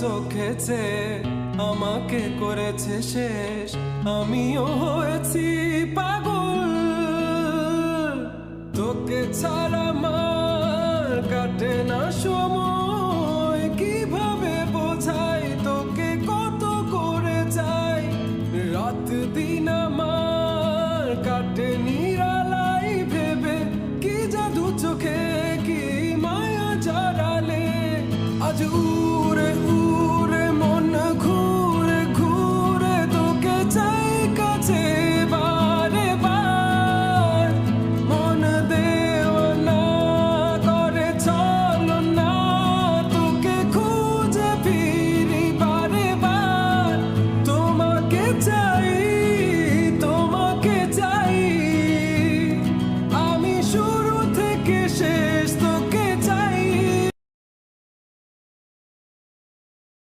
চোখেছে, আমাকে করেছে শেষ। আমিও হয়েছি পাগল। তোকে ছাড়া মার কাটে না সময়। কীভাবে বোঝাই তোকে কত করে যাই রাত দিন আমার কাটে নিরালাই ভেবে। কি জাদু চোখে, কি মায়া জড়ালে আজ